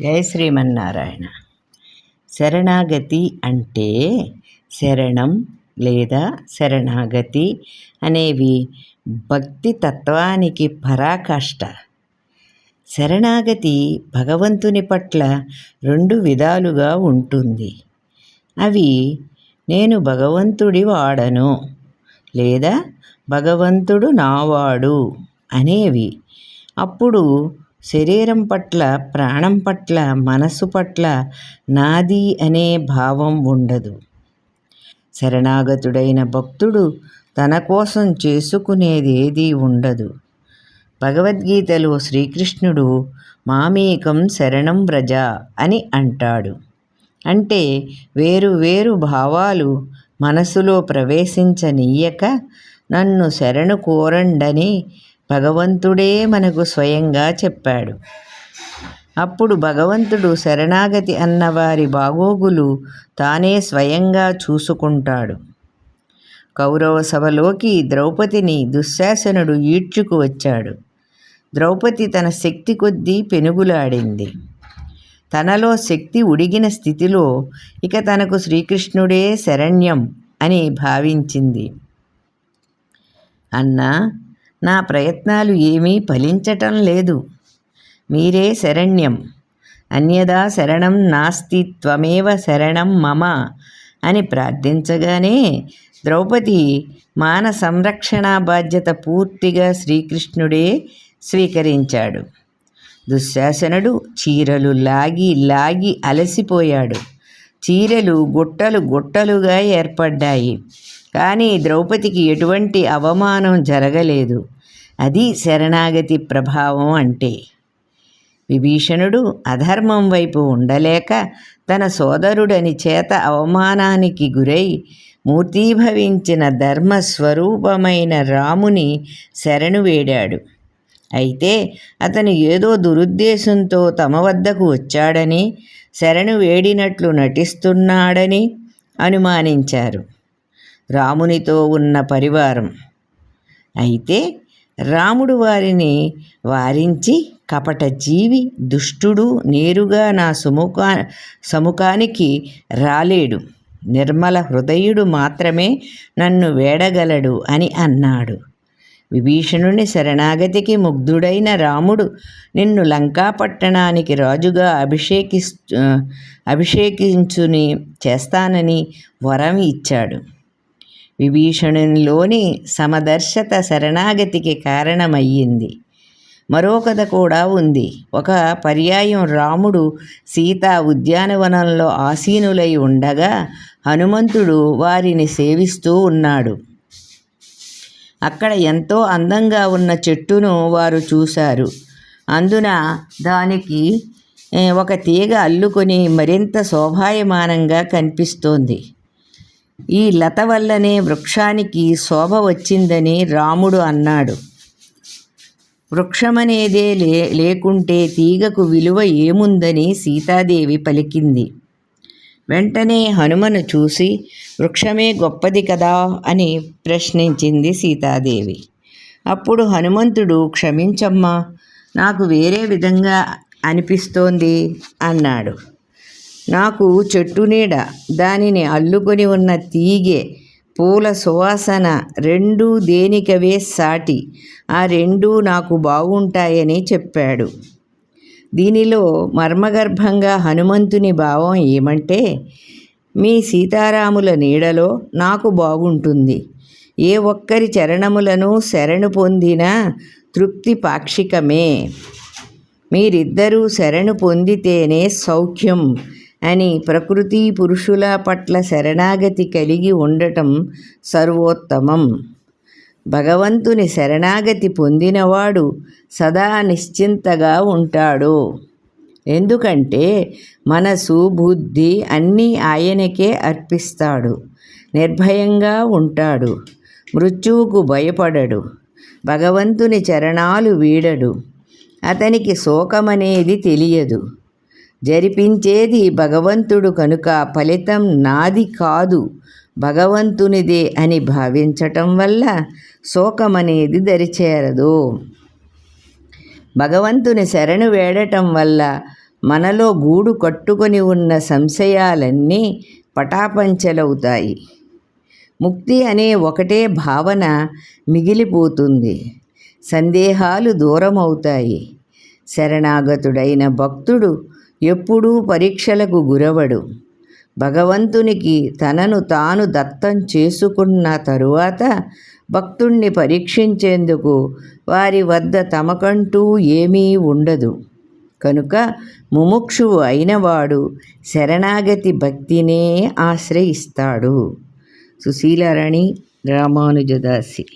జై శ్రీమన్నారాయణ. శరణాగతి అంటే శరణం లేదా శరణాగతి అనేవి భక్తి తత్వానికి పరాకాష్ట. శరణాగతి భగవంతుని పట్ల రెండు విధాలుగా ఉంటుంది. అవి నేను భగవంతుడి వాడను లేదా భగవంతుడు నావాడు అనేవి. అప్పుడు శరీరం పట్ల ప్రాణం పట్ల మనసు పట్ల నాది అనే భావం ఉండదు. శరణాగతుడైన భక్తుడు తన కోసం చేసుకునేదేదీ ఉండదు. భగవద్గీతలో శ్రీకృష్ణుడు మామేకం శరణం వ్రజ అని అంటాడు. అంటే వేరు వేరు భావాలు మనసులో ప్రవేశించనీయక నన్ను శరణు కోరండని భగవంతుడే మనకు స్వయంగా చెప్పాడు. అప్పుడు భగవంతుడు శరణాగతి అన్నవారి బాగోగులు తానే స్వయంగా చూసుకుంటాడు. కౌరవ సభలోకి ద్రౌపదిని దుశ్శాసనుడు ఈడ్చుకు వచ్చాడు. ద్రౌపది తన శక్తి కొద్దీ పెనుగులాడింది. తనలో శక్తి ఉడిగిన స్థితిలో ఇక తనకు శ్రీకృష్ణుడే శరణ్యం అని భావించింది. అన్నా నా ప్రయత్నాలు ఏమీ ఫలించటం లేదు. మీరే శరణ్యం. అన్యదా శరణం నాస్తి త్వమేవ శరణం మమ అని ప్రార్థించగానే ద్రౌపది మాన సంరక్షణ బాధ్యత పూర్తిగా శ్రీకృష్ణుడే స్వీకరించాడు. దుశ్శాసనుడు చీరలు లాగి లాగి అలసిపోయాడు. చీరలు గుట్టలు గుట్టలుగా ఏర్పడ్డాయి. కానీ ద్రౌపదికి ఎటువంటి అవమానం జరగలేదు. అది శరణాగతి ప్రభావం అంటే. విభీషణుడు అధర్మం వైపు ఉండలేక తన సోదరుడని చేత అవమానానికి గురై మూర్తీభవించిన ధర్మస్వరూపమైన రాముని శరణు వేడాడు. అయితే అతను ఏదో దురుద్దేశంతో తమ వద్దకు వచ్చాడని శరణు వేడినట్లు నటిస్తున్నాడని అనుమానించారు. రామునితో ఉన్న పరివారం. అయితే రాముడు వారిని వారించి కపట జీవి దుష్టుడు నేరుగా నా సుముఖా సముఖానికి రాలేడు. నిర్మల హృదయుడు మాత్రమే నన్ను వేడగలడు అని అన్నాడు. విభీషణుని శరణాగతికి ముగ్ధుడైన రాముడు నిన్ను లంకాపట్టణానికి రాజుగా అభిషేకి అభిషేకించుని చేస్తానని వరం ఇచ్చాడు. విభీషణునిలోని సమదర్శత శరణాగతికి కారణమయ్యింది. మరో కథ కూడా ఉంది. ఒక పర్యాయం రాముడు సీత ఉద్యానవనంలో ఆసీనులై ఉండగా హనుమంతుడు వారిని సేవిస్తూ ఉన్నాడు. అక్కడ ఎంతో అందంగా ఉన్న చెట్టును వారు చూశారు. అందున దానికి ఒక తీగ అల్లుకొని మరింత శోభాయమానంగా కనిపిస్తోంది. ఈ లత వల్లనే వృక్షానికి శోభ వచ్చిందని రాముడు అన్నాడు. వృక్షమనేదే లే లేకుంటే తీగకు విలువ ఏముందని సీతాదేవి పలికింది. వెంటనే హనుమను చూసి వృక్షమే గొప్పది కదా? అని ప్రశ్నించింది సీతాదేవి. అప్పుడు హనుమంతుడు క్షమించమ్మా నాకు వేరే విధంగా అనిపిస్తోంది అన్నాడు. నాకు చెట్టు నీడ దానిని అల్లుకొని ఉన్న తీగె పూల సువాసన రెండూ దేనికవే సాటి ఆ రెండూ నాకు బాగుంటాయని చెప్పాడు. దీనిలో మర్మగర్భంగా హనుమంతుని భావం ఏమంటే మీ సీతారాముల నీడలో నాకు బాగుంటుంది. ఏ ఒక్కరి చరణములను శరణు పొందిన తృప్తి పాక్షికమే. మీరిద్దరూ శరణు పొందితేనే సౌఖ్యం. అని ప్రకృతి పురుషుల పట్ల శరణాగతి కలిగి ఉండటం సర్వోత్తమం. భగవంతుని శరణాగతి పొందినవాడు సదా నిశ్చింతగా ఉంటాడు. ఎందుకంటే మనసు బుద్ధి అన్నీ ఆయనకే అర్పిస్తాడు. నిర్భయంగా ఉంటాడు. మృత్యువుకు భయపడడు. భగవంతుని చరణాలు వీడడు. అతనికి శోకమనేది తెలియదు. జరిపించేది భగవంతుడు కనుక ఫలితం నాది కాదు. భగవంతునిదే అని భావించటం వల్ల శోకమనేది దరిచేరదు. భగవంతుని శరణు వేడటం వల్ల మనలో గూడు కట్టుకొని ఉన్న సంశయాలన్నీ పటాపంచలవుతాయి. ముక్తి అనే ఒకటే భావన మిగిలిపోతుంది. సందేహాలు దూరమవుతాయి. శరణాగతుడైన భక్తుడు ఎప్పుడూ పరీక్షలకు గురవడు. భగవంతునికి తనను తాను దత్తం చేసుకున్న తరువాత భక్తుణ్ణి పరీక్షించేందుకు వారి వద్ద తమకంటూ ఏమీ ఉండదు. కనుక ముముక్షువు అయినవాడు శరణాగతి భక్తినే ఆశ్రయిస్తాడు. సుశీలారాణి రామానుజదాసి